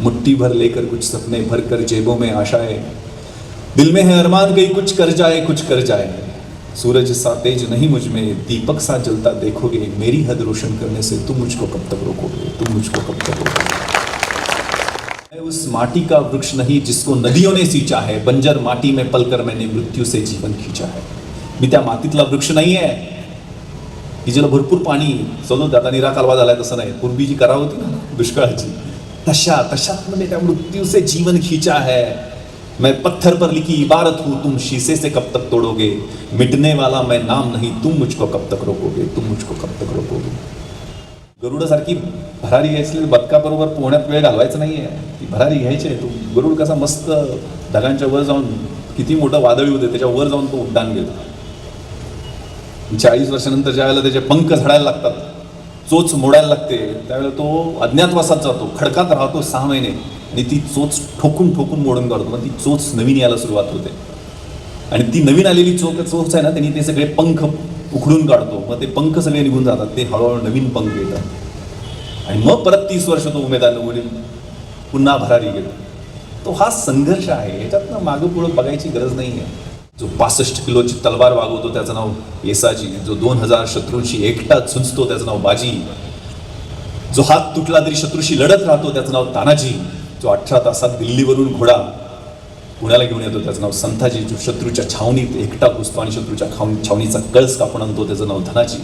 मुट्ठी भर लेकर कुछ सपने भर कर जेबों में आशाएँ दिल में है अरमान, कहीं कुछ कर जाए, कुछ कर जाए। सूरज सा तेज नहीं मुझमें, दीपक सा जलता देखोगे। मेरी हद रोशन करने से तुम मुझको कब तक रोकोगे? तुम मुझको कब तक रोकोगे? मैं उस माटी का वृक्ष नहीं जिसको नदियों ने सींचा है। बंजर माटी में पलकर मैंने मृत्यु से जीवन खींचा है। मी त्या मातीतला वृक्ष नाही आहे की ज्याला भरपूर पाणी समजून आता निरा कालवा झालाय तसं नाही पूर्वी जी करा होती ना दुष्काळाची तशा तशात मृत्यु से जीवन खींचा है। मैं पत्थर पर लिखी इबारत हूँ तुम शीशे से कब तक तोड़ोगे? मिटने वाला मैं नाम नहीं तुम मुझको कब तक रोकोगे? तुम मुझको कब तक रोकोगे? गरुडासारखी भरारी घ्यायची बदकाबरोबर पोहण्यात वेळ घालवायचा नाही आहे ती भरारी घ्यायची आहे तू गरुड कसा मस्त ढगांच्या वर जाऊन किती मोठं वादळी होते त्याच्या वर जाऊन तो उड्डाण गेला चाळीस वर्षानंतर ज्यावेळेला त्याचे पंख झडायला लागतात. चोच मोडायला लागते. त्यावेळेला तो अज्ञातवासात जातो खडकात राहतो सहा महिने. आणि ती चोच ठोकून ठोकून मोडून काढतो. मग ती चोच नवीन यायला सुरुवात होते. आणि ती नवीन आलेली चोक चोच आहे ना त्यांनी ते सगळे पंख उखडून काढतो. मग ते पंख सगळे निघून जातात. ते हळूहळू नवीन पंख येतात. आणि मग परत तीस वर्ष तो उमेदवार निवडून पुन्हा भरारी गेलो. तो हा संघर्ष आहे. याच्यातनं मागं पुढं बघायची गरज नाही आहे जो पासष्ट किलोची तलवार वागवतो त्याचं नाव येसाजी. जो दोन हजार शत्रूंशी एकटा झुंजतो त्याचं नाव बाजी. जो हात तुटला तरी शत्रूशी लढत राहतो त्याचं नाव तानाजी. जो अठरा तासात दिल्लीवरून घोडा पुण्याला घेऊन येतो त्याचं नाव संताजी जो शत्रूच्या छावणीत एकटा घुसतो आणि शत्रूच्या खाऊन छावणीचा कळस कापून आणतो त्याचं नाव धनाजी.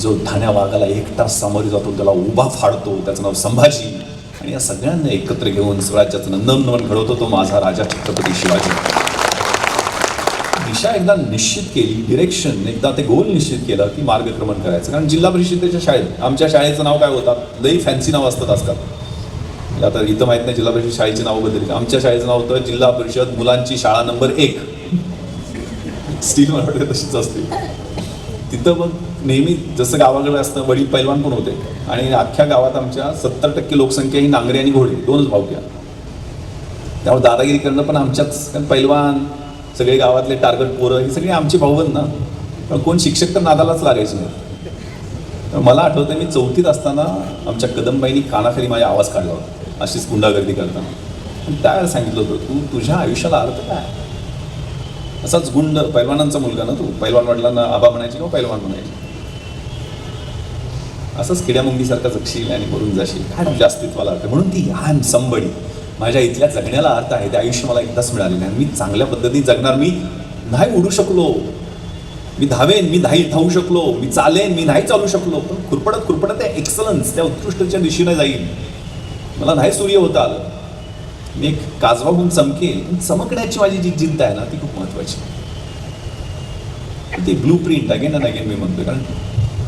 जो धाण्या वाघाला एकटा सामोरे जातो त्याला उभा फाडतो त्याचं नाव संभाजी. आणि या सगळ्यांना एकत्र घेऊन स्वराज्याचं नंदनवन घडवतो तो माझा राजा छत्रपती शिवाजी. दिशा एकदा निश्चित केली डिरेक्शन एकदा ते गोल निश्चित केलं की मार्गक्रमण करायचं. कारण जिल्हा परिषदेच्या शाळेत आमच्या शाळेचं नाव काय होतं? लई फॅन्सी नाव असतात आजकाल. म्हणजे आता इथं माहीत नाही जिल्हा परिषद शाळेची नाव बदलली. आमच्या शाळेचं नाव होतं जिल्हा परिषद मुलांची शाळा नंबर एक. स्टील मला वाटतं तशीच असते तिथं मग नेहमी जसं गावाकडे असतं वडील पैलवान पण होते. आणि अख्ख्या गावात आमच्या सत्तर टक्के लोकसंख्या ही नांगरे आणि घोडे दोनच भावक्या. त्यामुळे दादागिरी करणं पण आमच्याच कारण पैलवान सगळे गावातले टार्गेट पोरं ही सगळी आमची भाऊबंद ना. पण कोण शिक्षक तर नादालाच लागायचे नाही तर मला आठवतं मी चौथीत असताना आमच्या कदमबाईंनी कानाखाली माझा आवाज काढला होता. अशीच गुंडागर्दी करताना. आणि त्यावेळेला सांगितलं होतं तू तुझ्या आयुष्याला अर्थ काय? असाच गुंड पैलवानांचा मुलगा ना तू. पैलवान वडिलांना आबा म्हणायची किंवा पैलवान म्हणायची. असंच किड्यामुंगीसारखा जगशील आणि करून जाशील. काय तुझ्या अस्तित्वाला अर्थ म्हणून ती आय एम संबडी. माझ्या इथल्या जगण्याला अर्थ आहे ते आयुष्य मला एकदाच मिळालेलं आहे. मी चांगल्या पद्धतीने जगणार मी नाही उडू शकलो. मी धावेन मी नाही धावू शकलो. मी चालेन मी नाही चालू शकलो. पण खुरपडत खुरपडत त्या एक्सलन्स त्या उत्कृष्टच्या दिशेने जाईल मला नाही सूर्य होता आलं मी एक काजवा होऊन चमकेल पण चमकण्याची माझी जी जिद्द आहे ना ती खूप महत्वाची ती blue print again and again मी म्हणतो कारण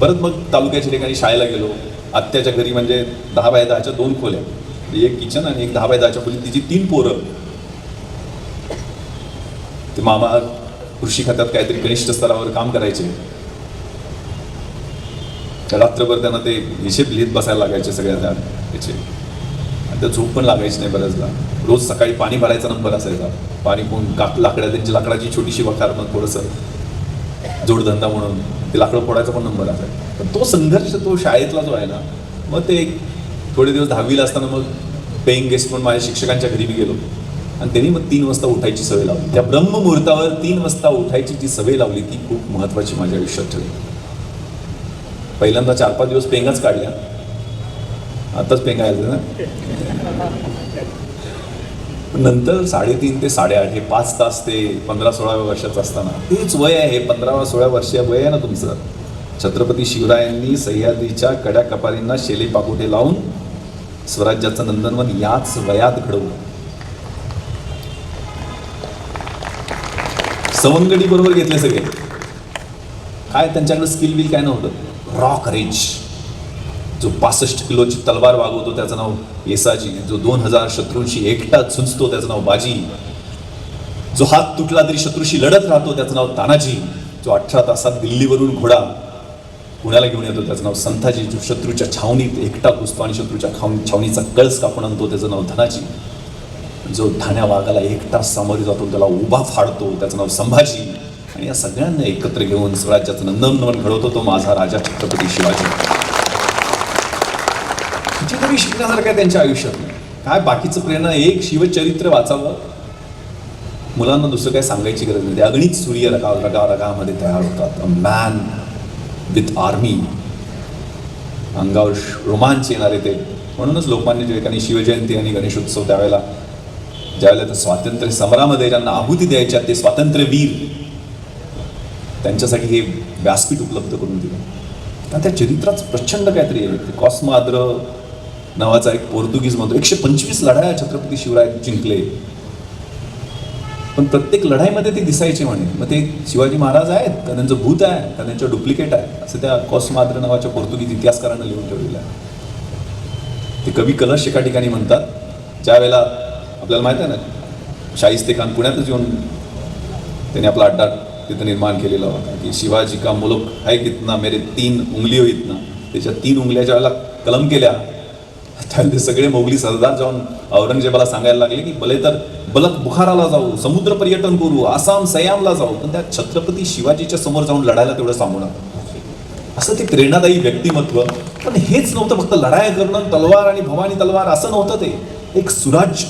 परत मग तालुक्याच्या ठिकाणी शाळेला गेलो. आत्याच्या घरी म्हणजे दहा बाय दहाच्या दोन खोल्या. एक किचन आणि एक दहा बाय दहाच्या खोलीत तिची तीन पोरं. ते मामा कृषी खात्यात काहीतरी कनिष्ठ स्तरावर काम करायचे. त्या रात्रभर त्यांना ते हिशेब लिहित बसायला लागायचे सगळ्या त्या त्याचे. आणि त्या झोप पण लागायची नाही बऱ्याचदा. रोज सकाळी पाणी भरायचा नंबर असायचा. पाणी कोण काक लाकड्या त्यांची लाकडाची छोटीशी वखार मग थोडंसं जोडधंदा म्हणून. ते लाकडं फोडायचा पण नंबर असायचा. पण तो संघर्ष तो शाळेतला जो आहे ना मग ते थोडे दिवस दहावीला असताना मग पेईंग गेस्ट म्हणून माझ्या शिक्षकांच्या घरी मी गेलो. आणि त्यांनी मग तीन वाजता उठायची सवय लावली. त्या ब्रह्ममुहूर्तावर तीन वाजता उठायची जी सवय लावली ती खूप महत्त्वाची माझ्या आयुष्यात ठरली. पहिल्यांदा चार पाच दिवस पेंगाच काढल्या. आताच पेंगा यायचं ना. नंतर साडेतीन ते साडेआठ हे पाच तास ते पंधरा सोळाव्या वर्षाचं असताना. तेच वय आहे हे पंधराव्या सोळा वर्षीय वय आहे ना तुमचं. छत्रपती शिवरायांनी सह्याद्रीच्या कड्या कपारींना शेले पाकोटे लावून स्वराज्याचं नंदनवन याच वयात घडवलं. सवंगडी बरोबर घेतले सगळे. काय त्यांच्याकडे स्किल बिल काय नव्हतं? रॉक रेंज जो पासष्ट किलोची तलवार वागवतो त्याचं नाव येसाजी जो दोन हजार शत्रूंशी एकटा झुंजतो त्याचं नाव बाजी जो हात तुटला तरी शत्रूशी लढत राहतो त्याचं नाव तानाजी जो अठरा तासात दिल्लीवरून घोडा पुण्याला घेऊन येतो. त्याचं नाव संताजी जो शत्रूच्या छावणीत एकटा घुसतो आणि शत्रूच्या खाऊन छावणीचा कळस कापून आणतो त्याचं नाव धनाजी. जो धाण्या वाघाला एकटा सामोरे जातो त्याला उभा फाडतो त्याचं नाव संभाजी. आणि या सगळ्यांना एकत्र घेऊन स्वराज्याचं नंदनवन घडवतो तो माझा राजा छत्रपती शिवाजी. कितीतरी शिकण्यासारखं आहे त्यांच्या आयुष्यात. काय बाकीचं प्रेरणा? एक शिवचरित्र वाचावं. मुलांना दुसरं काय सांगायची गरज नाही. ते अगणित सूर्य रगा रगा रगामध्ये तयार होतात. A man with army. अंगावर रोमांच येणारे ते. म्हणूनच लोकमान्य टिळकांनी शिवजयंती आणि गणेशोत्सव त्यावेळेला ज्यावेळेला स्वातंत्र्य समरामध्ये ज्यांना आहुती द्यायच्या ते स्वातंत्र्यवीर त्यांच्यासाठी हे व्यासपीठ उपलब्ध करून दिलं. आणि त्या चरित्रात प्रचंड काहीतरी आहे. कॉस्माद्र नावाचा एक पोर्तुगीज म्हणतो एकशे पंचवीस लढाया छत्रपती शिवराय जिंकले. पण प्रत्येक लढाईमध्ये ते दिसायचे म्हणे. मग ते शिवाजी महाराज आहेत का त्यांचं भूत आहे का त्यांचं डुप्लिकेट आहे असं त्या कॉस्माद्र नावाच्या पोर्तुगीज इतिहासकारांना लिहून ठेवलेलं आहे. ते कवी कलश एका ठिकाणी म्हणतात ज्या वेळेला आपल्याला माहिती आहे ना शाहिस्ते खान पुण्यातच येऊन त्याने आपला अड्डा तिथं निर्माण केलेला होता की शिवाजी का मुलक आहे कितना मेरे तीन उंगली हो इतना. त्याच्या तीन उंगल्याच्या वेळेला कलम केल्या त्यावेळेला ते सगळे मोगली सरदार जाऊन औरंगजेबाला सांगायला लागले की भले तर बलक बुखाराला जाऊ समुद्र पर्यटन करू आसाम सयामला जाऊ पण त्या छत्रपती शिवाजीच्या समोर जाऊन लढायला तेवढं सांगू नका. असं ते प्रेरणादायी व्यक्तिमत्व पण हेच नव्हतं फक्त लढाया करणं तलवार आणि भवानी तलवार असं नव्हतं ते. एक सुराज्य.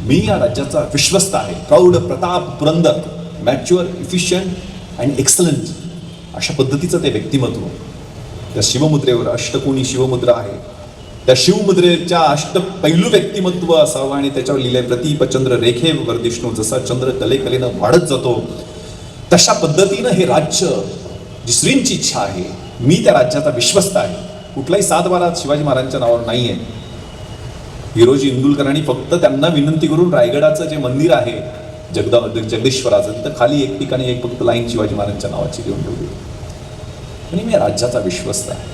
मी या राज्याचा विश्वस्त आहे. प्रौढ प्रताप Purandar mature efficient and excellent अशा पद्धतीचं ते व्यक्तिमत्व. त्या शिवमुद्रेवर अष्टकोणी शिवमुद्रा आहे. त्या शिवमुद्रेच्या अष्ट पैलू व्यक्तिमत्व असावं आणि त्याच्यावर लिहिले प्रतिपचंद्र रेखे वर्दिष्णू जसा चंद्र कलेकलेनं वाढत जातो तशा पद्धतीनं हे राज्य जी श्रींची इच्छा आहे. मी त्या राज्याचा विश्वस्त आहे. कुठलाही सातबारा शिवाजी महाराजांच्या नावावर नाही आहे हिरोजी इंदुलकरांनी फक्त त्यांना विनंती करून रायगडाचं जे मंदिर आहे जगदा जगदेश्वराचं तर खाली एक ठिकाणी एक फक्त लाईन शिवाजी महाराजांच्या नावाची देऊन ठेवली. आणि मी राज्याचा विश्वस्त आहे.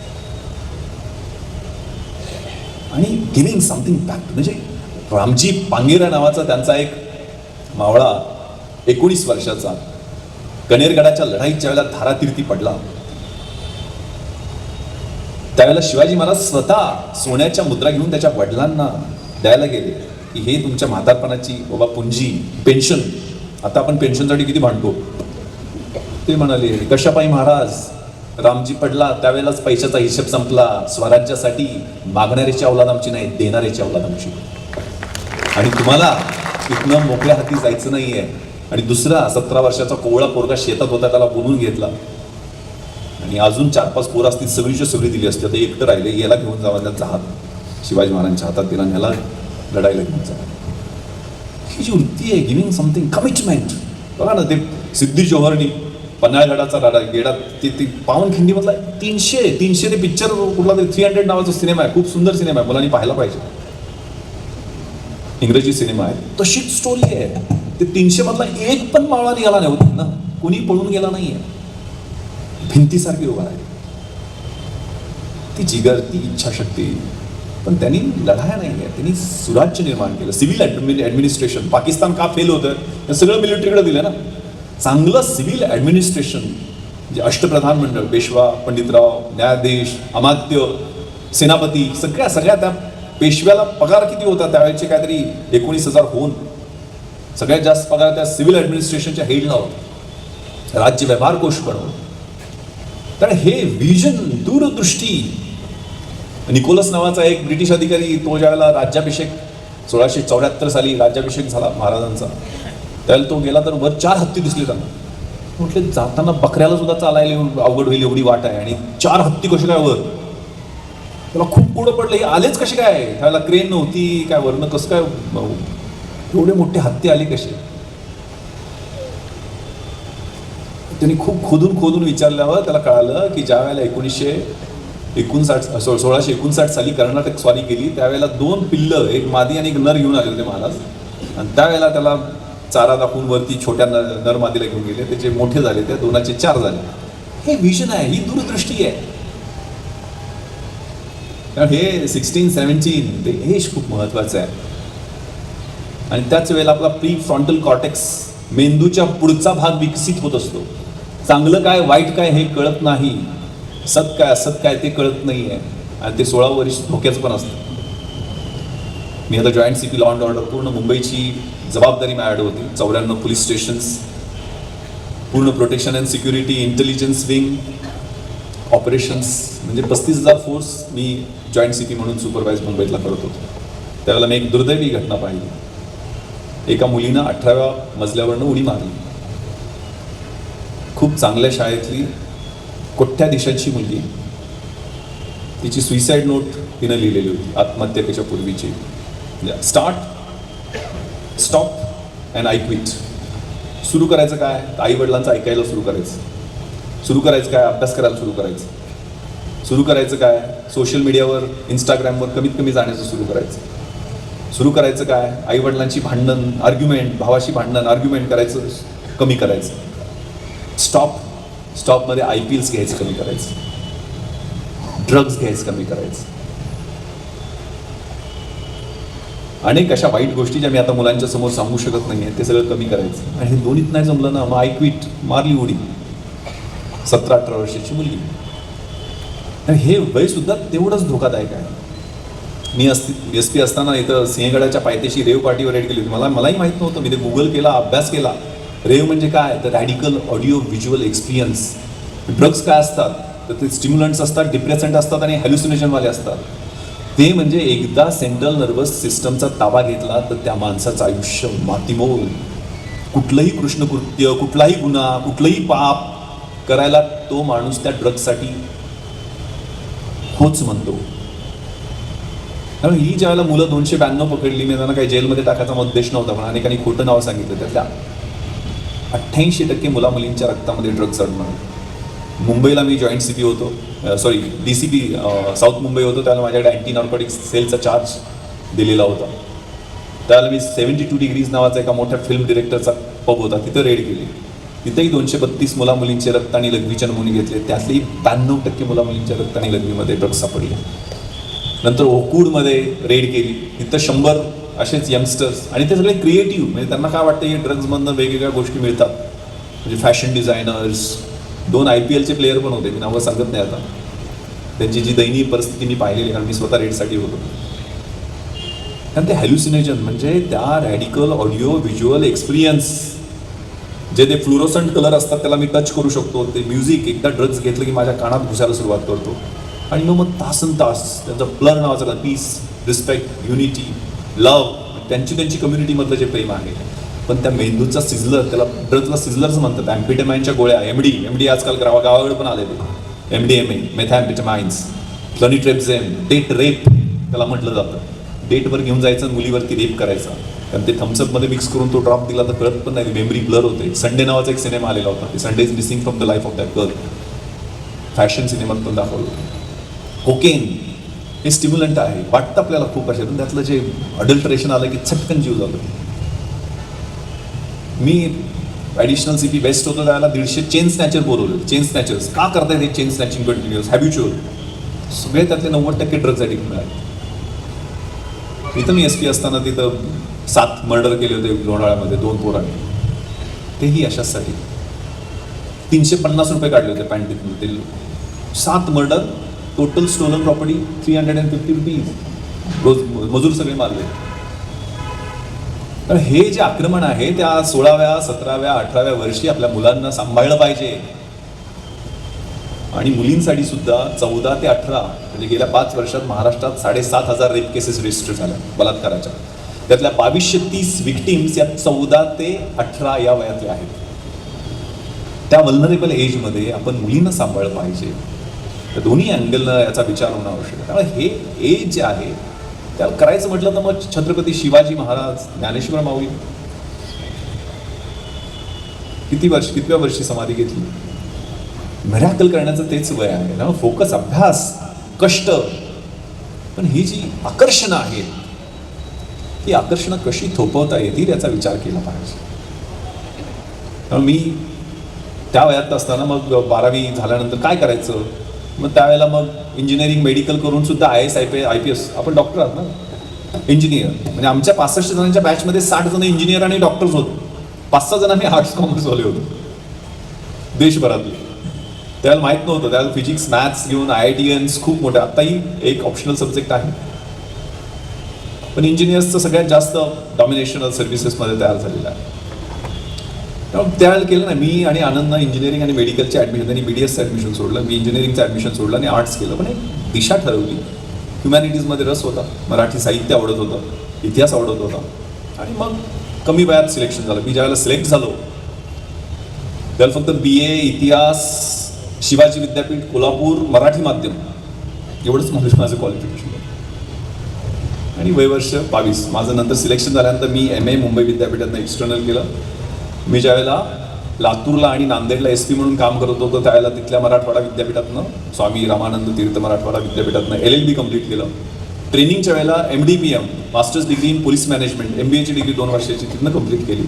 आणि गिविंग समथिंग बॅक म्हणजे रामजी पांगेरा नावाचा त्यांचा एक मावळा एकोणीस वर्षाचा कणेरगडाच्या लढाईच्या वेळेला धारातीर्थी पडला. त्यावेळेला शिवाजी महाराज स्वतः सोन्याच्या मुद्रा घेऊन त्याच्या वडिलांना द्यायला गेले की हे तुमच्या म्हातारपणाची बाबा पुंजी पेन्शन आता आपण पेन्शनसाठी किती भांडतो? ते म्हणाले कशापाई महाराज रामजी पडला त्यावेळेलाच पैशाचा हिशेब संपला. स्वराज्यासाठी मागणाऱ्याची अवलाद आमची नाही देणाऱ्याची अवलाद आमची आणि तुम्हाला इथनं मोकळ्या हाती जायचं नाहीये. आणि दुसरा सतरा वर्षाचा कोवळा पोरगा शेतात होता त्याला बोलून घेतला. आणि अजून चार पाच पोरं असतील सगळीच्या सगळी दिली असते. आता एकटं राहिले याला घेऊन जावा त्यांचा हात शिवाजी महाराजांच्या हातात तिला ह्याला लढायला घेऊन जावा ही जी वृत्ती आहे गिविंग समथिंग कमिटमेंट बघा ना ते सिद्धी जोहरनी पन्हाळगडाचा राडा गेडा ते ती पावनखिंडीमधला तीनशे तीनशे ते पिक्चर कुठला तरी थ्री हंड्रेड नावाचा सिनेमा आहे. खूप सुंदर सिनेमा आहे. मुलांनी पाहायला पाहिजे. इंग्रजी सिनेमा आहे. तशीच स्टोरी आहे. ते तीनशे मधला एक पण मावळा निघाला नाही. होत ना. कोणी पळून गेला नाहीये. भिंतीसारखी उभा आहे ती जिगर ती इच्छाशक्ती. पण त्यांनी लढाया नाही आहे त्यांनी सुराज्य निर्माण केलं. सिव्हिल ॲडमिनिस्ट्रेशन पाकिस्तान का फेल होतं? हे सगळं मिलिटरीकडे दिलं ना. चांगलं सिव्हिल ॲडमिनिस्ट्रेशन जे अष्टप्रधान मंडळ पेशवा पंडितराव न्यायाधीश अमात्य सेनापती सगळ्या सगळ्या त्या पेशव्याला पगार किती होता त्यावेळेचे काहीतरी एकोणीस हजार होऊन. सगळ्यात जास्त पगार त्या सिव्हिल ॲडमिनिस्ट्रेशनच्या हेडला होता. राज्य व्यवहार कोश पण होता. हे विजन दूरदृष्टी निकोलस नावाचा एक ब्रिटिश अधिकारी तो ज्यावेळेला राज्याभिषेक सोळाशे चौऱ्याहत्तर साली राज्याभिषेक झाला महाराजांचा त्याला तो गेला तर वर चार हत्ती दिसले त्यांना. म्हटले जाताना बकऱ्याला सुद्धा चालायला येऊन अवघड होईल एवढी वाट आहे आणि चार हत्ती कसे काय वर? त्याला खूप पुढं पडलं हे आलेच कसे काय? त्यावेळेला क्रेन नव्हती काय वरनं कसं काय? एवढे मोठे हत्ती आले कसे? त्यांनी खूप खोदून खोदून विचारल्यावर त्याला कळालं की ज्या वेळेला एकोणीसशे एकोणसाठ सो सोळाशे एकोणसाठ साली कर्नाटक स्वारी केली त्यावेळेला दोन पिल्लं एक मादी आणि एक नर घेऊन आले होते महाराज. आणि त्यावेळेला त्याला चारा दाखवून वरती छोट्या नर मादीला घेऊन गेले. त्याचे मोठे झाले त्या दोनाचे चार झाले. हे विजन आहे ही दूरदृष्टी आहे. कारण हे सिक्स्टीन सेव्हन्टीन ते एज खूप महत्त्वाचं आहे. आणि त्याच वेळेला आपला प्री फ्रॉन्टल कॉटेक्स मेंदूच्या पुढचा भाग विकसित होत असतो. चांगलं काय वाईट काय हे कळत नाही. सत काय असत काय ते कळत नाही आहे आणि ते सोळा वर्ष धोक्याचं पण असतं. मी आता joint C P law and order पूर्ण मुंबईची जबाबदारी माझ्याकडे होती. चौऱ्याण्णव पोलीस स्टेशन्स पूर्ण protection and security intelligence wing operations म्हणजे पस्तीस हजार फोर्स मी जॉईंट सिटी म्हणून सुपरवाईज मुंबईतला करत होतो. त्यावेळेला मी एक दुर्दैवी घटना पाहिली. एका मुलीनं अठराव्या मजल्यावरनं उडी मारली. खूप चांगल्या शाळेतली कोट्याधीशांची मुलगी? तिची सुईसाईड नोट तिनं लिहिलेली होती आत्महत्येच्या पूर्वीची. म्हणजे start stop and I quit सुरू करायचं काय? आई वडिलांचं ऐकायला सुरू करायचं. सुरू करायचं काय? अभ्यास करायला सुरू करायचं. सुरू करायचं काय? सोशल मीडियावर इंस्टाग्रामवर कमीत कमी जाण्याचं सुरू करायचं. सुरू करायचं काय? आई वडिलांची भांडण आर्ग्युमेंट भावाशी भांडण आर्ग्युमेंट करायचं कमी करायचं. स्टॉप स्टॉपमध्ये आय पी एल्स घ्यायचं कमी करायचं. ड्रग्ज घ्यायचं कमी करायचं. अनेक अशा वाईट गोष्टी ज्या मी आता मुलांच्या समोर सांगू शकत नाही आहे ते सगळं कमी करायचं. आणि हे दोन्हीत नाही जमलं ना मग आय क्विट मारली उडी. सतरा अठरा वर्षाची मुलगी. आणि हे वयसुद्धा तेवढंच धोकादायक आहे. मी असती एस पी असताना इथं सिंहगडाच्या पायथ्याशी रेव पार्टीवर रेड केली होती. मला मलाही माहीत नव्हतं. मी ते गुगल केला अभ्यास केला. रेव म्हणजे काय? तर radical audio visual experience drugs काय असतात? तर ते स्टिम्युलंट्स असतात डिप्रेसंट असतात आणि हॅल्युसिनेशनवाले असतात. ते म्हणजे एकदा सेंट्रल नर्वस सिस्टमचा ताबा घेतला तर त्या माणसाचं आयुष्य मातीमोल. कुठलंही कृष्णकृत्य कुठलाही गुन्हा कुठलंही पाप करायला तो माणूस त्या ड्रग्जसाठी होच म्हणतो. कारण ही ज्यावेळेला मुलं दोनशे ब्याण्णव पकडली मी त्यांना काही जेलमध्ये टाकायचा उद्देश नव्हता पण अनेकांनी खोटं नाव सांगितलं त्यातल्या अठ्ठ्याऐंशी टक्के मुला मुलींच्या रक्तामध्ये ड्रग्ज अडणार मुंबईला मी जॉईंट सी पी होतो sorry D C P south Mumbai होतो. त्याला माझ्याकडे अँटी नॉर्कोटिक्स सेलचा चार्ज दिलेला होता. त्याला मी सेवन्टी टू डिग्रीज नावाचा एका मोठ्या फिल्म डिरेक्टरचा पब होता. तिथं रेड केली. तिथेही दोनशे बत्तीस मुला मुलींचे रक्त आणि लघवीच्या नमुने घेतले. त्यातलेही ब्याण्णव टक्के मुला मुलींच्या रक्त आणि लघवीमध्ये ड्रग्ज सापडले. नंतर ओकूडमध्ये रेड केली. तिथं शंभर असेच यंगस्टर्स आणि ते सगळे क्रिएटिव्ह म्हणजे त्यांना काय वाटतं की ड्रग्जमधनं वेगवेगळ्या गोष्टी मिळतात. म्हणजे फॅशन डिझायनर्स दोन आय पी एलचे प्लेयर पण होते मी नावं सांगत नाही आता. त्यांची जी दयनीय परिस्थिती मी पाहिलेली कारण मी स्वतः रेडसाठी होतो. कारण ते हॅल्युसिनेशन म्हणजे त्या रॅडिकल ऑडिओ व्हिज्युअल एक्सपिरियन्स जे ते फ्लुरोसंट कलर असतात त्याला मी टच करू शकतो. ते म्युझिक एकदा ड्रग्ज घेतलं की माझ्या कानात घुसायला सुरुवात करतो. आणि मग मग तासन तास त्यांचा प्लर नावाचा पीस रिस्पेक्ट युनिटी लव त्यांची त्यांची कम्युनिटीमधलं जे प्रेम आहे. पण त्या मेंदूचा सिझलर त्याला ड्रग्जला सिझलर्स म्हणतात. ॲम्पिटेमाइनच्या गोळ्या एम डी एम डी आजकाल गावा गावाकडे पण आलेले. M D M A methamphetamines flunitrazepam date rape त्याला म्हटलं जातं. डेटवर घेऊन जायचं आणि मुलीवरती रेप करायचा. कारण ते थम्सअपमध्ये मिक्स करून तो ड्रॉप दिला तर कळत पण नाही मेमरी ब्लर होते. संडे नावाचा एक सिनेमा आलेला होता. Sunday is missing from the life of that girl fashion सिनेमात पण दाखवलं. कोकेन हे स्टिम्युलंट आहे. वाटतं आपल्याला खूप असे पण त्यातलं जे अडल्ट्रेशन आलं की छटकन जीव झालं मी ॲडिशनल सी पी बेस्ट होतो त्याला दीडशे चेन स्नॅचर बोलवले. चेन स्नॅचर्स का करतायत हे चेन स्नॅचिंग कंटिन्युअस हॅबिच्युअल सगळे त्यातले नव्वद टक्के ड्रग्ज ॲडिक्ट मिळाले इथं मी एस पी असताना तिथं सात मर्डर केले होते लोणाळ्यामध्ये दोन पोरांनी. तेही अशाचसाठी. तीनशे पन्नास रुपये काढले होते पॅन्टीतून ते सात murder total stolen property three hundred and fifty rupees रोज मजूर सगळे मारले. तर हे जे आक्रमण आहे त्या सोळाव्या सतराव्या अठराव्या वर्षी आपल्या मुलांना सांभाळलं पाहिजे. आणि मुलींसाठी सुद्धा चौदा ते अठरा म्हणजे गेल्या पाच वर्षात महाराष्ट्रात साडेसात हजार रेप केसेस रजिस्टर झाल्या बलात्काराच्या. त्यातल्या बावीसशे तीस विक्टिम्स या चौदा ते अठरा या वयातल्या आहेत. त्या वल्नरेबल एजमध्ये आपण मुलींना सांभाळलं पाहिजे. तर दोन्ही अँगलनं याचा विचार होणं आवश्यक आहे. त्यामुळे हे एज जे आहे त्याला करायचं म्हटलं तर मग छत्रपती शिवाजी महाराज ज्ञानेश्वर माऊली. किती वर्ष कितव्या वर्षी समाधी घेतली? मिराकल करण्याचं तेच वय आहे ना? फोकस अभ्यास कष्ट. पण ही जी आकर्षणं आहेत ती आकर्षणं कशी थोपवता येतील याचा विचार केला पाहिजे. मी त्या वयात असताना मग बारावी झाल्यानंतर काय करायचं? मग त्यावेळेला मग इंजिनिअरिंग मेडिकल करून सुद्धा I S I P I P S आपण डॉक्टर आहात ना? इंजिनियर म्हणजे आमच्या पासष्ट जणांच्या बॅचमध्ये साठ जण इंजिनियर आणि डॉक्टर्स होतो. पाच सहा जण आम्ही आर्ट्स कॉमर्सवाले होतो. देशभरातले. त्याला माहीत नव्हतं. त्याला फिजिक्स मॅथ्स घेऊन आय आय टी एन्स खूप मोठ्या आत्ताही एक ऑप्शनल सब्जेक्ट आहे. पण इंजिनियर्सचं सगळ्यात जास्त डॉमिनेशनल सर्व्हिसेसमध्ये तयार झालेलं आहे. त्यावेळेला केलं ना मी आणि आनंद इंजिनिअरिंग आणि मेडिकलचे ॲडमिशन त्यांनी बी डी एसचं ॲडमिशन सोडलं. मी इंजिनिअरिंगचं ॲडमिशन सोडलं आणि आर्ट्स केलं. पण एक दिशा ठरवली. ह्युमॅनिटीजमध्ये रस होता. मराठी साहित्य आवडत होतं. इतिहास आवडत होता. आणि मग कमी वयात सिलेक्शन झालं. मी ज्यावेळेला सिलेक्ट झालो त्याला फक्त बी ए इतिहास शिवाजी विद्यापीठ कोल्हापूर मराठी माध्यम एवढंच म्हणजे माझं माझं क्वालिफिकेशन आणि वयवर्ष बावीस. माझं नंतर सिलेक्शन झाल्यानंतर मी एम ए मुंबई विद्यापीठातनं एक्सटर्नल केलं. मी ज्यावेळेला लातूरला आणि नांदेडला एस पी म्हणून काम करत होतो त्यावेळेला तिथल्या मराठवाडा विद्यापीठातनं स्वामी रामानंद तीर्थ मराठवाडा विद्यापीठातनं एल एल बी कंप्लीट केलं. ट्रेनिंगच्या वेळेला M D P M masters degree in police management M B एची डिग्री दोन वर्षाची तिथनं कंप्लीट केली.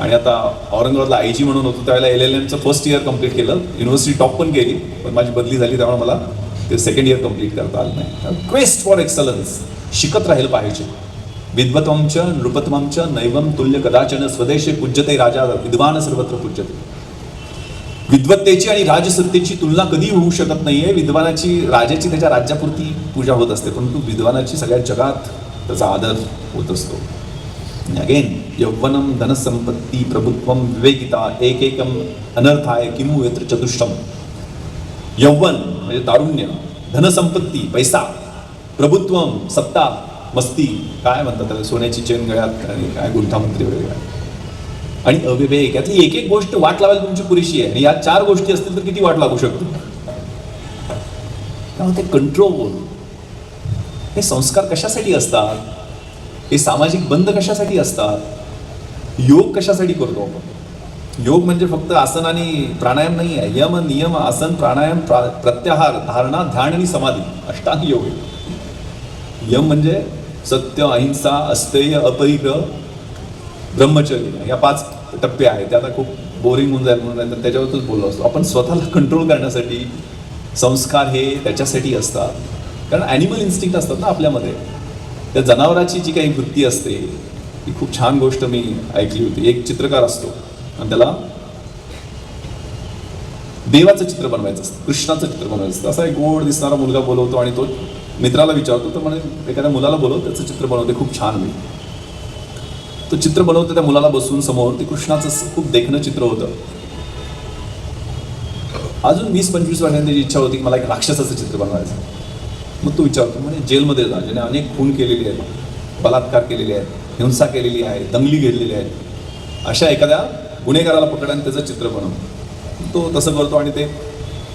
आणि आता औरंगाबादला आय जी म्हणून होतो त्यावेळेला एल एल एमचं फर्स्ट इयर कंप्लीट केलं. युनिव्हर्सिटी टॉप पण केली पण माझी बदली झाली त्यामुळे मला ते सेकंड इयर कंप्लीट करता आलं नाही. क्वेस्ट फॉर एक्सलन्स शिकत राहिलं पाहिजे. विद्वत्वंच नृपत्वंच नैवम तुल्य कदाचन स्वदेशे पूज्यते राजा विद्वान सर्वत्र पूज्यते. विद्वत्तेची आणि राजसत्तेची तुलना कधी होऊ शकत नाहीये. विद्वानाची राजाची त्याच्या राज्यापुरती पूजा होत असते परंतु विद्वानाची सगळ्या जगात त्याचा आदर होत असतो. अगेन यौवनम धनसंपत्ती प्रभुत्वम विवेकिता एक एकम अनर्थाय किमू यत्र चतुष्टम यौवन म्हणजे तारुण्य धनसंपत्ती पैसा प्रभुत्वम सत्ता मस्ती काय म्हणतात त्याला? सोन्याची चेन गळ्यात आणि काय गुंठामंत्री वगैरे काय? आणि अविवेक यातली एक एक गोष्ट वाट लावायला तुमची पुरेशी आहे. आणि या चार गोष्टी असतील तर किती वाट लागू शकतो त्यामुळे ते कंट्रोल हे संस्कार कशासाठी असतात? हे सामाजिक बंध कशासाठी असतात? योग कशासाठी करतो आपण? योग म्हणजे फक्त आसन आणि प्राणायाम नाही आहे. यम नियम आसन प्राणायाम प्रा प्रत्याहार धारणा ध्यान आणि समाधी. अष्टांग योग आहे. यम म्हणजे सत्य अहिंसा अस्तेय अपरिग्रह ब्रह्मचर्य या पाच टप्पे आहेत. ते आता खूप बोरिंग होऊन जाईल म्हणून नंतर त्याच्यावरच बोललो असतो. आपण स्वतःला कंट्रोल करण्यासाठी संस्कार हे त्याच्यासाठी असतात. कारण ॲनिमल इन्स्टिंक्ट असतात ना आपल्यामध्ये. त्या जनावराची जी काही वृत्ती असते ती खूप छान गोष्ट मी ऐकली होती. एक चित्रकार असतो आणि त्याला देवाचं चित्र बनवायचं असतं कृष्णाचं चित्र बनवायचं असतं. असा एक गोड दिसणारा मुलगा बोलवतो आणि तो मित्राला विचारतो तर म्हणे एखाद्या मुलाला बोलव त्याचं चित्र बनवते खूप छान होईल. तो चित्र बनवतो त्या मुलाला बसून समोर ते कृष्णाचं खूप देखणं चित्र होतं. अजून वीस पंचवीस वर्षांनी त्याची इच्छा होती की मला एक राक्षसाचं चित्र बनवायचं. मग तो विचारतो म्हणे जेलमध्ये जा ज्याने अनेक खून केलेले आहेत बलात्कार केलेले आहेत हिंसा केलेली आहे दंगली घेतलेली आहे अशा एखाद्या गुन्हेगाराला पकड आणि त्याचं चित्र बनव. तो तसं करतो आणि ते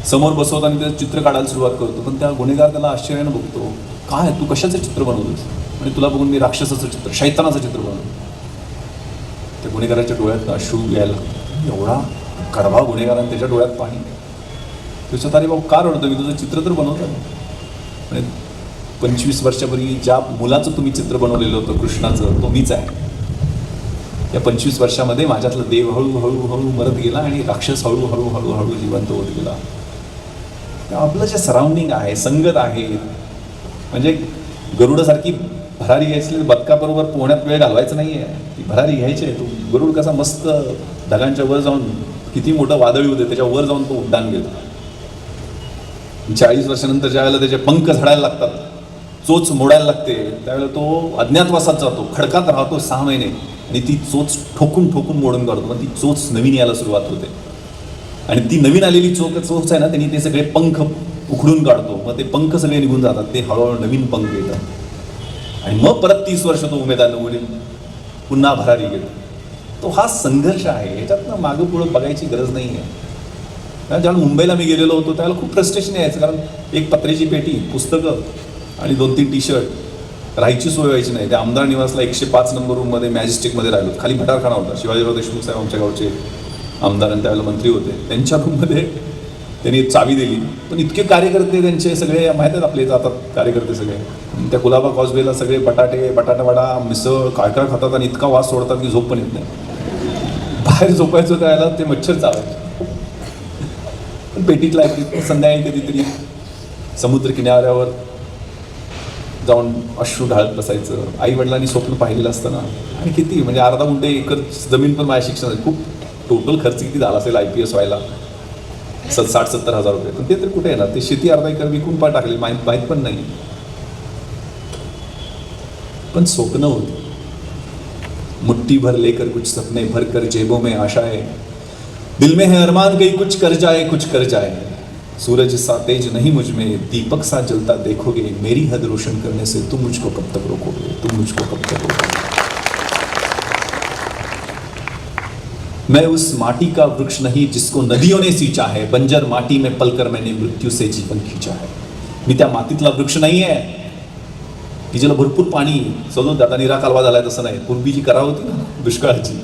समोर बसवत आणि त्याचं चित्र काढायला सुरुवात करतो. पण त्या गुन्हेगार त्याला आश्चर्यानं बघतो काय तू कशाचं चित्र बनवतोस? म्हणजे तुला बघून मी राक्षसाचं चित्र शैतानाचं चित्र बनवलं त्या गुन्हेगाराच्या डोळ्यात अश्रू यायला एवढा कडवा गुन्हेगार त्याच्या डोळ्यात पाणी त्याच्यात अरे भाऊ का रडतो मी तुझं चित्र तर बनवतो आणि पंचवीस वर्षापूर्वी ज्या मुलाचं तुम्ही चित्र बनवलेलं होतं कृष्णाचं तो मीच आहे. या पंचवीस वर्षामध्ये माझ्यातला देव हळूहळू हळू मरत गेला आणि राक्षस हळूहळू हळूहळू जिवंत होत गेला. आपलं जे सराउंडिंग आहे संगत आहे म्हणजे गरुडासारखी भरारी घ्यायची बदकाबरोबर पोहण्यात वेळ घालवायचा नाही आहे ती भरारी घ्यायची आहे. तो गरुड कसा मस्त ढगांच्या वर जाऊन किती मोठं वादळी होते त्याच्या वर जाऊन तो उड्डाण घेतो. चाळीस वर्षानंतर ज्यावेळेला त्याचे पंख झडायला लागतात चोच मोडायला लागते त्यावेळेला तो अज्ञातवासात जातो खडकात राहतो सहा महिने. आणि ती चोच ठोकून ठोकून मोडून काढतो. मग ती चोच नवीन यायला सुरुवात होते. आणि ती नवीन आलेली चोख चोच आहे ना त्यांनी ते सगळे पंख उखडून काढतो. मग ते पंख सगळे निघून जातात. ते हळूहळू नवीन पंख येतात. आणि मग परत तीस वर्ष तो उमेदवार निवडून पुन्हा भरारी गेलो तो हा संघर्ष आहे. याच्यातनं मागं पुढं बघायची गरज नाही आहे. कारण जेव्हा मुंबईला मी गेलेलो होतो त्यावेळेला खूप फ्रस्ट्रेशन यायचं. कारण एक पत्रेची पेटी पुस्तकं आणि दोन तीन टी शर्ट राहायची सोय व्हायची नाही. त्या आमदार निवासला एकशे पाच नंबर रूममध्ये मॅजेस्टिकमध्ये राहिलो. खाली भटारखाना होता. शिवाजीराव देशमुख साहेब आमच्या गावचे. आमदार आणि त्यावेळेला मंत्री होते. त्यांच्या रूममध्ये त्यांनी चावी दिली. पण इतके कार्यकर्ते त्यांचे सगळे माहीत आहेत आपले जातात कार्यकर्ते सगळे. त्या कुलाबा कॉजवेला सगळे बटाटे बटाटा वडा मिसळ काय काय खातात आणि इतका वास सोडतात की झोप पण येत नाही. बाहेर झोपायचं त्याला ते मच्छर चावायचे पण पेटीतला आहे संध्याकाळी कधीतरी समुद्र किनाऱ्यावर जाऊन अश्रू ढाळत बसायचं. आई वडिलांनी स्वप्न पाहिलेलं असतं ना. आणि किती? म्हणजे अर्धा गुंठे एकच जमीन पण माझ्या शिक्षणात खूप टोटल खर्च किती झाला असेल आय पी एस व्हायला? स साठ सत्तर हज़ार रुपये. पण ते तर कुठे येणार ते शेती अर्धा एकर विकून पण टाकली, माहीत माहीत पण नाही. पण स्वप्न होती. मुट्ठी भर लेकर कुछ सपने भर कर जेबों में आशाएँ दिल में है अरमान, कहीं कुछ कर जाए, कुछ कर जाए। सूरज सा तेज नहीं मुझमें, दीपक सा जलता देखोगे। मेरी हद रोशन करने से तुम मुझको कब तक रोकोगे? तुम मुझको कब तक रोकोगे? मैं उस माटी का वृक्ष नहीं जिसको नदियों ने सींचा है, बंजर माटी में पलकर मैंने मृत्यू से जीवन खींचा है। मी त्या मातीतला वृक्ष नाही आहे की ज्याला भरपूर पाणी। सजून आता निरा कालवा झालाय तसं नाही. पूर्वी जी करा होती ना, दुष्काळाची.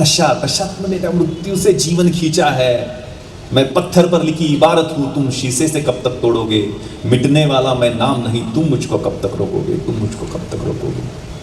तशा, तशात मैंने त्या मृत्यू से जीवन खींचा है। मैं पत्थर पर लिखी इबारत हूँ, तुम शीशे से कब तक तोड़ोगे? मिटने वाला मैं नाम नहीं, तुम मुझको कब तक रोकोगे? तुम मुझको कब तक रोकोगे?